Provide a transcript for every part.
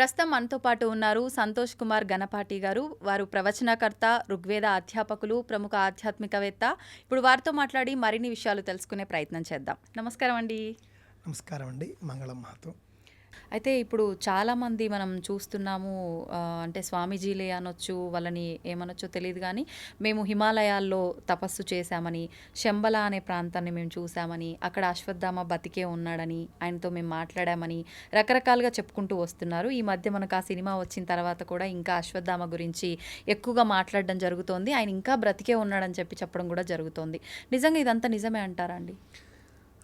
ప్రస్తుతం మనతో పాటు ఉన్నారు సంతోష్ కుమార్ గణపాటి గారు. వారు ప్రవచనకర్త ఋగ్వేద అధ్యాపకులు ప్రముఖ ఆధ్యాత్మికవేత్త. ఇప్పుడు వారితో మాట్లాడి మరిన్ని విషయాలు తెలుసుకునే ప్రయత్నం చేద్దాం. నమస్కారం అండి. నమస్కారం అండి. మంగళం మాతో అయితే ఇప్పుడు చాలామంది మనం చూస్తున్నాము అంటే స్వామీజీలే అనొచ్చు వాళ్ళని ఏమనొచ్చో తెలియదు కానీ మేము హిమాలయాల్లో తపస్సు చేశామని శంబల అనే ప్రాంతాన్ని మేము చూసామని అక్కడ అశ్వత్థామ బతికే ఉన్నాడని ఆయనతో మేము మాట్లాడామని రకరకాలుగా చెప్పుకుంటూ వస్తున్నారు. ఈ మధ్య మనకు ఆ సినిమా వచ్చిన తర్వాత కూడా ఇంకా అశ్వత్థామ గురించి ఎక్కువగా మాట్లాడడం జరుగుతోంది. ఆయన ఇంకా బ్రతికే ఉన్నాడని చెప్పి చెప్పడం కూడా జరుగుతోంది. నిజంగా ఇదంతా నిజమే అంటారా అండి?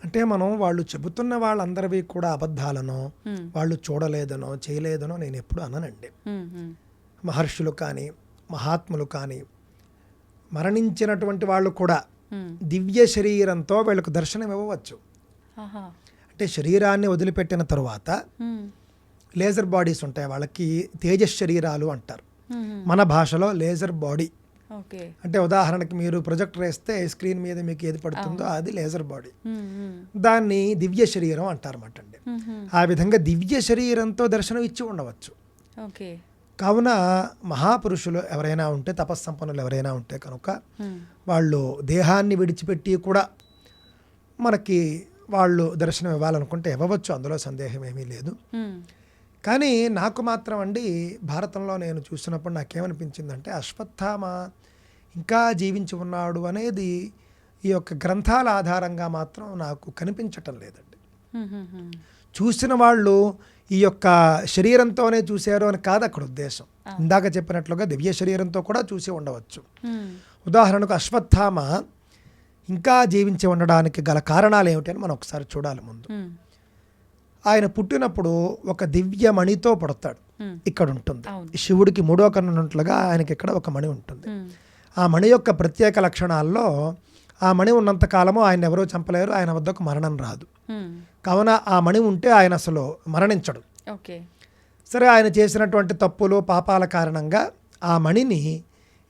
అంటే మనం వాళ్ళు చెబుతున్న వాళ్ళందరివి కూడా అబద్ధాలనో. వాళ్ళు చూడలేదనో చేయలేదనో నేను ఎప్పుడు అననండి. మహర్షులు కానీ మహాత్ములు కానీ మరణించినటువంటి వాళ్ళు కూడా. దివ్య శరీరంతో వీళ్ళకు దర్శనం ఇవ్వవచ్చు అంటే శరీరాన్ని వదిలిపెట్టిన తరువాత. లేజర్ బాడీస్ ఉంటాయి వాళ్ళకి తేజస్ శరీరాలు అంటారు. మన భాషలో లేజర్ బాడీ అంటే ఉదాహరణకి మీరు ప్రొజెక్టర్ వేస్తే స్క్రీన్ మీద మీకు ఏది పడుతుందో అది లేజర్ బాడీ. దాన్ని దివ్య శరీరం అంటారన్నమాట అండి. ఆ విధంగా దివ్య శరీరంతో దర్శనం ఇచ్చి ఉండవచ్చు కావున మహాపురుషులు ఎవరైనా ఉంటే తపస్సంపన్నులు ఎవరైనా ఉంటే కనుక. వాళ్ళు దేహాన్ని విడిచిపెట్టి కూడా మనకి వాళ్ళు దర్శనం ఇవ్వాలనుకుంటే ఇవ్వవచ్చు అందులో సందేహం ఏమీ లేదు. కానీ నాకు మాత్రం అండి భారతంలో నేను చూసినప్పుడు నాకేమనిపించిందంటే అశ్వత్థామ ఇంకా జీవించి ఉన్నాడు అనేది ఈ యొక్క గ్రంథాల ఆధారంగా మాత్రం నాకు కనిపించటం లేదండి. చూసిన వాళ్ళు ఈ యొక్క శరీరంతోనే చూశారు అని కాదు అక్కడ ఉద్దేశం ఇందాక చెప్పినట్లుగా దివ్య శరీరంతో కూడా చూసి ఉండవచ్చు. ఉదాహరణకు అశ్వత్థామ ఇంకా జీవించి ఉండడానికి గల కారణాలు ఏమిటి అని మనం ఒకసారి చూడాలి ముందు. ఆయన పుట్టినప్పుడు ఒక దివ్య మణితో పుడతాడు. ఇక్కడ ఉంటుంది. శివుడికి మూడో కన్ను ఉన్నట్లుగా ఆయనకి ఇక్కడ ఒక మణి ఉంటుంది. ఆ మణి యొక్క ప్రత్యేక లక్షణాల్లో ఆ మణి ఉన్నంత కాలము ఆయన ఎవరూ చంపలేరు. ఆయన వద్దకు మరణం రాదు. కావున ఆ మణి ఉంటే ఆయన అసలు మరణించడు. ఓకే. సరే ఆయన చేసినటువంటి తప్పులు పాపాల కారణంగా ఆ మణిని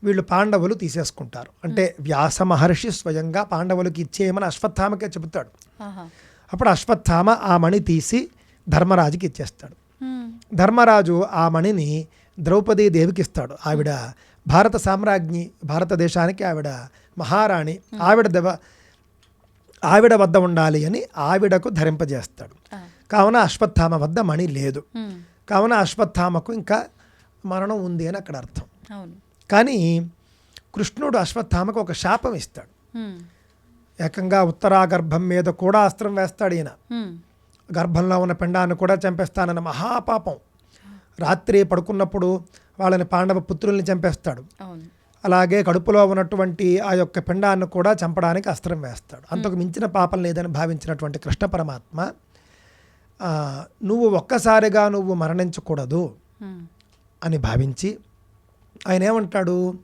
వీళ్ళు పాండవులు తీసేసుకుంటారు. అంటే వ్యాస మహర్షి స్వయంగా పాండవులకి ఇచ్చేయమని అశ్వత్థామకే చెబుతాడు. అప్పుడు అశ్వత్థామ ఆ మణి తీసి ధర్మరాజుకి ఇచ్చేస్తాడు. ధర్మరాజు ఆ మణిని ద్రౌపదీ దేవికి ఇస్తాడు. ఆవిడ భారత సామ్రాజ్ఞి భారతదేశానికి ఆవిడ మహారాణి ఆవిడ దెవ ఆవిడ వద్ద ఉండాలి అని ఆవిడకు ధరింపజేస్తాడు. కావున అశ్వత్థామ వద్ద మణి లేదు. కావున అశ్వత్థామకు ఇంకా మరణం ఉంది అని అక్కడ అర్థం. కానీ కృష్ణుడు అశ్వత్థామకు ఒక శాపం ఇస్తాడు. ఏకంగా ఉత్తరాగర్భం మీద కూడా అస్త్రం వేస్తాడు ఈయన. గర్భంలో ఉన్న పిండాన్ని కూడా చంపేస్తానన్న మహాపాపం రాత్రి పడుకున్నప్పుడు వాళ్ళని పాండవ పుత్రుల్ని చంపేస్తాడు అలాగే కడుపులో ఉన్నటువంటి ఆ యొక్క పిండాన్ని కూడా చంపడానికి అస్త్రం వేస్తాడు అంతకు మించిన పాపం లేదని భావించినటువంటి కృష్ణ పరమాత్మ నువ్వు ఒక్కసారిగా నువ్వు మరణించకూడదు. అని భావించి ఆయన ఏమంటాడు.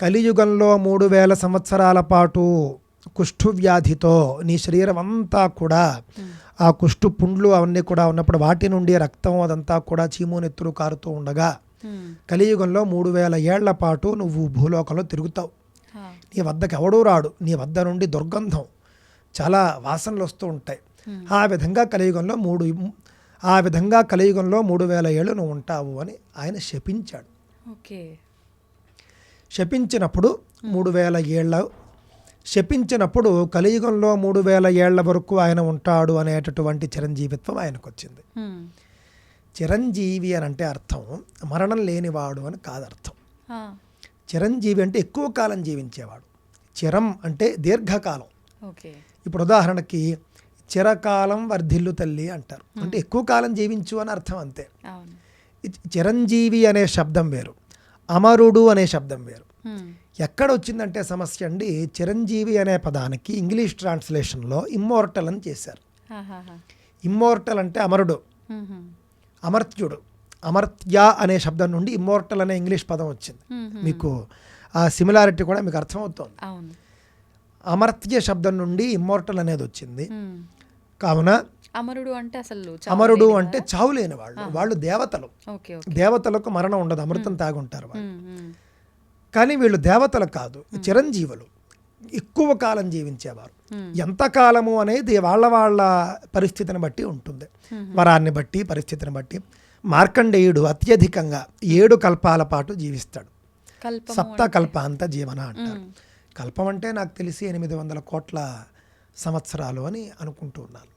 కలియుగంలో మూడు వేల సంవత్సరాల పాటు కుష్ఠు వ్యాధితో నీ శరీరం అంతా కూడా ఆ కుష్ఠు పుండ్లు అవన్నీ కూడా ఉన్నప్పుడు వాటి నుండి రక్తం అదంతా కూడా చీము నెత్తురు కారుతూ ఉండగా హ్మ్. కలియుగంలో మూడు వేల ఏళ్ళ పాటు నువ్వు భూలోకంలో తిరుగుతావు. నీ వద్దకు ఎవడూ రాడు. నీ వద్ద నుండి దుర్గంధం చాలా వాసనలు వస్తూ ఉంటాయి. ఆ విధంగా కలియుగంలో మూడు ఆ విధంగా కలియుగంలో మూడు వేల ఏళ్ళు నువ్వు ఉంటావు అని ఆయన శపించాడు. ఓకే. శపించినప్పుడు మూడు వేల ఏళ్ళ శపించినప్పుడు కలియుగంలో మూడు వేల ఏళ్ళ వరకు ఆయన ఉంటాడు అనేటటువంటి చిరంజీవిత్వం ఆయనకు వచ్చింది. చిరంజీవి అని అంటే అర్థం మరణం లేనివాడు అని కాదు అర్థం. చిరంజీవి అంటే ఎక్కువ కాలం జీవించేవాడు. చిరం అంటే దీర్ఘకాలం. ఇప్పుడు ఉదాహరణకి చిరకాలం వర్ధిల్లు తల్లి అంటారు. అంటే ఎక్కువ కాలం జీవించు అని అర్థం అంతే. చిరంజీవి అనే శబ్దం వేరు. అమరుడు అనే శబ్దం వేరు. ఎక్కడ వచ్చిందంటే సమస్య అండి చిరంజీవి అనే పదానికి ఇంగ్లీష్ ట్రాన్స్లేషన్లో ఇమ్మోర్టల్ అని చేశారు. ఇమ్మోర్టల్ అంటే అమరుడు. అమర్త్యుడు. అమర్త్య అనే శబ్దం నుండి ఇమ్మోర్టల్ అనే ఇంగ్లీష్ పదం వచ్చింది. మీకు ఆ సిమిలారిటీ కూడా మీకు అర్థమవుతోంది. అమర్త్య శబ్దం నుండి ఇమ్మోర్టల్ అనేది వచ్చింది. కావున అమరుడు అంటే అసలు అమరుడు అంటే చావు లేని వాళ్ళు వాళ్ళు దేవతలు. దేవతలకు మరణం ఉండదు అమృతం తాగుంటారు వాళ్ళు. కానీ వీళ్ళు దేవతలు కాదు చిరంజీవులు. ఎక్కువ కాలం జీవించేవారు. ఎంత కాలము అనేది వాళ్ళ వాళ్ళ పరిస్థితిని బట్టి ఉంటుంది. వరాన్ని బట్టి పరిస్థితిని బట్టి. మార్కండేయుడు అత్యధికంగా ఏడు కల్పాల పాటు జీవిస్తాడు. సప్త కల్పాంత జీవన అంటారు. కల్పం అంటే నాకు తెలిసి ఎనిమిది వందల కోట్ల సంవత్సరాలు అని అనుకుంటూ ఉన్నాను.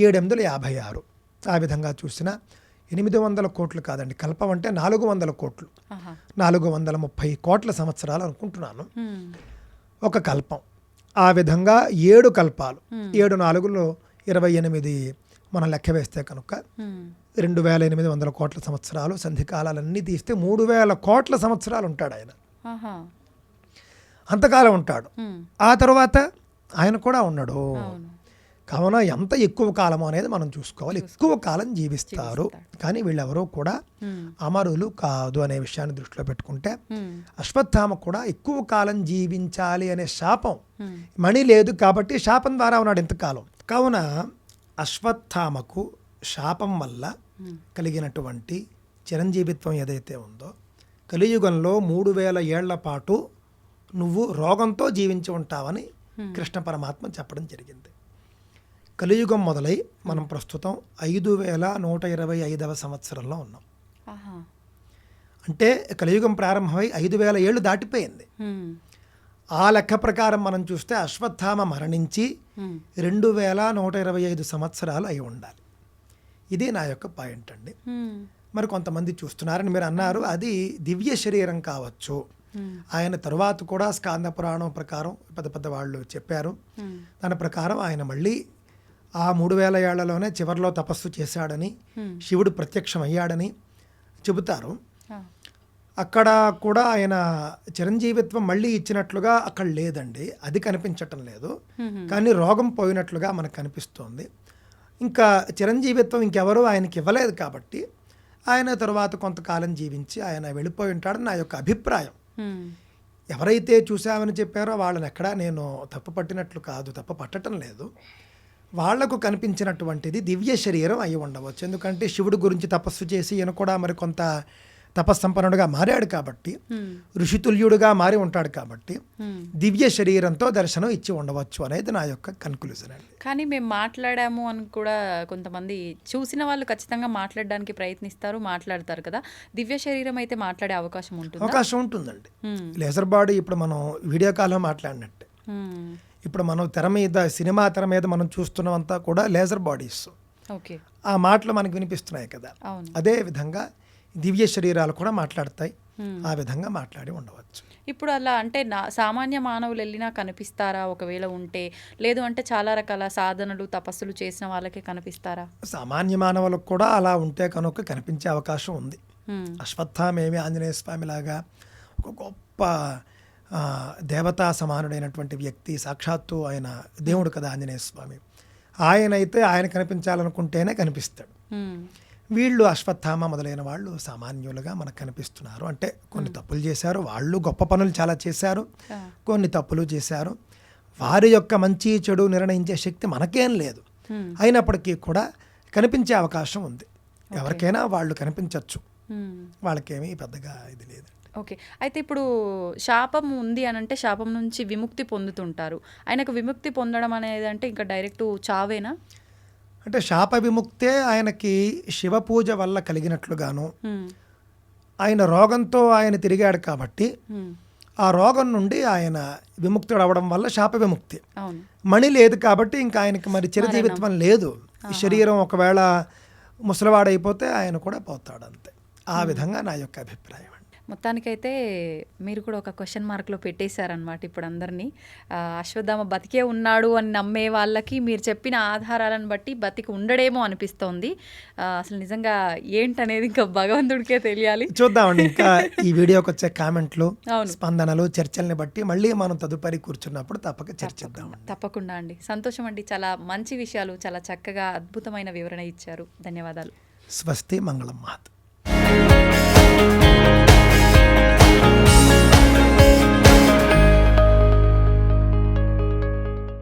ఏడెనిమిదిలు యాభై ఆరు. ఆ విధంగా చూసినా ఎనిమిది వందల కోట్లు కాదండి కల్పం అంటే నాలుగు వందల కోట్లు. నాలుగు వందల ముప్పై కోట్ల సంవత్సరాలు అనుకుంటున్నాను. ఒక కల్పం ఆ విధంగా ఏడు కల్పాలు ఏడు నాలుగులో ఇరవై ఎనిమిది మనం లెక్క వేస్తే కనుక. రెండు వేల ఎనిమిది వందల కోట్ల సంవత్సరాలు సంధికాలాలన్నీ తీస్తే మూడు వేల కోట్ల సంవత్సరాలు ఉంటాడు ఆయన. అంతకాలం ఉంటాడు. ఆ తర్వాత ఆయన కూడా ఉన్నాడు కావున ఎంత ఎక్కువ కాలము అనేది మనం చూసుకోవాలి. ఎక్కువ కాలం జీవిస్తారు. కానీ వీళ్ళెవరూ కూడా. అమరులు కాదు అనే విషయాన్ని దృష్టిలో పెట్టుకుంటే. అశ్వత్థామ కూడా ఎక్కువ కాలం జీవించాలి అనే శాపం. మణి లేదు కాబట్టి శాపం ద్వారా ఉన్నాడు ఇంతకాలం. కావున అశ్వత్థామకు శాపం వల్ల కలిగినటువంటి చిరంజీవిత్వం ఏదైతే ఉందో కలియుగంలో మూడు వేల ఏళ్ళ పాటు నువ్వు రోగంతో జీవించి ఉంటావని కృష్ణ పరమాత్మ చెప్పడం జరిగింది. కలియుగం మొదలై మనం ప్రస్తుతం ఐదు వేల నూట ఇరవై ఐదవ సంవత్సరంలో ఉన్నాం. అంటే కలియుగం ప్రారంభమై ఐదు వేల ఏళ్ళు దాటిపోయింది. ఆ లెక్క ప్రకారం మనం చూస్తే అశ్వత్థామ మరణించి. రెండు వేల నూట ఇరవై ఐదు సంవత్సరాలు అయి ఉండాలి ఇది నా యొక్క పాయింట్ అండి. మరి కొంతమంది చూస్తున్నారని మీరు అన్నారు అది దివ్య శరీరం కావచ్చు. ఆయన తరువాత కూడా స్కాంద పురాణం ప్రకారం పెద్ద పెద్ద వాళ్ళు చెప్పారు. దాని ప్రకారం ఆయన మళ్ళీ ఆ మూడు వేల ఏళ్ళలోనే చివరిలో తపస్సు చేశాడని శివుడు ప్రత్యక్షం అయ్యాడని చెబుతారు. అక్కడ కూడా ఆయన చిరంజీవిత్వం మళ్ళీ ఇచ్చినట్లుగా అక్కడ లేదండి. అది కనిపించటం లేదు. కానీ రోగం పోయినట్లుగా మనకు కనిపిస్తోంది. ఇంకా చిరంజీవిత్వం ఇంకెవరూ ఆయనకి ఇవ్వలేదు కాబట్టి ఆయన తరువాత కొంతకాలం జీవించి ఆయన వెళ్ళిపోయి ఉంటాడని నా యొక్క అభిప్రాయం. ఎవరైతే చూసామని చెప్పారో వాళ్ళని ఎక్కడా నేను తప్పు పట్టినట్లు కాదు తప్పు పట్టడం లేదు. వాళ్ళకు కనిపించినటువంటిది దివ్య శరీరం అయి ఉండవచ్చు. ఎందుకంటే శివుడు గురించి తపస్సు చేసి ఈయన కూడా మరి కొంత తపస్సంపన్నుడుగా మారాడు కాబట్టి ఉమ్. ఋషితుల్యుడుగా మారి ఉంటాడు కాబట్టి ఉమ్. దివ్య శరీరంతో దర్శనం ఇచ్చి ఉండవచ్చు అనేది నా యొక్క కన్క్లూజన్ అండి. కానీ మేము మాట్లాడాము అని కూడా కొంతమంది చూసిన వాళ్ళు ఖచ్చితంగా మాట్లాడడానికి ప్రయత్నిస్తారు మాట్లాడతారు కదా. దివ్య శరీరం అయితే మాట్లాడే అవకాశం ఉంటుంది? అవకాశం ఉంటుందండి. లేజర్ బాడీ ఇప్పుడు మనం వీడియో కాల్లో మాట్లాడినట్టే. ఇప్పుడు మనం తెర మీద సినిమా తెర మీద మనం చూస్తున్నవంతా కూడా లేజర్ బాడీస్. ఓకే. ఆ మాటలు మనకు వినిపిస్తున్నాయి కదా. అదే విధంగా దివ్య శరీరాలు కూడా మాట్లాడతాయి. ఆ విధంగా మాట్లాడి ఉండవచ్చు. ఇప్పుడు అలా అంటే నా సామాన్య మానవులు వెళ్ళినా కనిపిస్తారా ఒకవేళ ఉంటే? లేదు అంటే చాలా రకాల సాధనలు తపస్సులు చేసిన వాళ్ళకే కనిపిస్తారా? సామాన్య మానవులకు కూడా అలా ఉంటే కనుక కనిపించే అవకాశం ఉంది. అశ్వత్థామేమి ఆంజనేయ స్వామిలాగా ఒక గొప్ప దేవతా సమానుడైనటువంటి వ్యక్తి సాక్షాత్తు ఆయన దేవుడు కదా ఆంజనేయ స్వామి. ఆయన అయితే ఆయన కనిపించాలనుకుంటేనే కనిపిస్తాడు. వీళ్ళు అశ్వత్థామ మొదలైన వాళ్ళు సామాన్యులుగా మనకు కనిపిస్తున్నారు. అంటే కొన్ని తప్పులు చేశారు వాళ్ళు గొప్ప పనులు చాలా చేశారు. కొన్ని తప్పులు చేశారు. వారి యొక్క మంచి చెడు నిర్ణయించే శక్తి మనకేం లేదు. అయినప్పటికీ కూడా కనిపించే అవకాశం ఉంది. ఎవరికైనా వాళ్ళు కనిపించవచ్చు. వాళ్ళకేమీ పెద్దగా ఇది లేదు. ఓకే. అయితే ఇప్పుడు శాపం ఉంది అని అంటే శాపం నుంచి విముక్తి పొందుతుంటారు. ఆయనకు విముక్తి పొందడం అనేది అంటే ఇంకా డైరెక్ట్ చావేనా? అంటే శాప విముక్తే ఆయనకి శివ పూజ వల్ల కలిగినట్లుగాను. ఆయన రోగంతో ఆయన తిరిగాడు కాబట్టి. ఆ రోగం నుండి ఆయన విముక్తుడు అవ్వడం వల్ల శాప విముక్తి. అవును. మణి లేదు కాబట్టి ఇంకా ఆయనకి మరి చిరజీవిత్వం లేదు. ఈ శరీరం ఒకవేళ ముసలివాడైపోతే ఆయన కూడా పోతాడు అంతే ఆ విధంగా నా యొక్క అభిప్రాయం అండి. మొత్తానికైతే మీరు కూడా ఒక క్వశ్చన్ మార్క్లో పెట్టేశారనమాట ఇప్పుడు అందరినీ. అశ్వత్థామ బతికే ఉన్నాడు అని నమ్మే వాళ్ళకి మీరు చెప్పిన ఆధారాలను బట్టి బతికి ఉండడేమో అనిపిస్తోంది. అసలు నిజంగా ఏంటనేది ఇంకా భగవంతుడికే తెలియాలి. చూద్దామండి ఇంకా ఈ వీడియోకి వచ్చే కామెంట్లు. స్పందనలు చర్చల్ని బట్టి మళ్ళీ మనం తదుపరి కూర్చున్నప్పుడు తప్పక చర్చిద్దాం తప్పకుండా అండి. సంతోషం అండి. చాలా మంచి విషయాలు చాలా చక్కగా అద్భుతమైన వివరణ ఇచ్చారు. ధన్యవాదాలు. స్వస్తి మంగళం మహత్.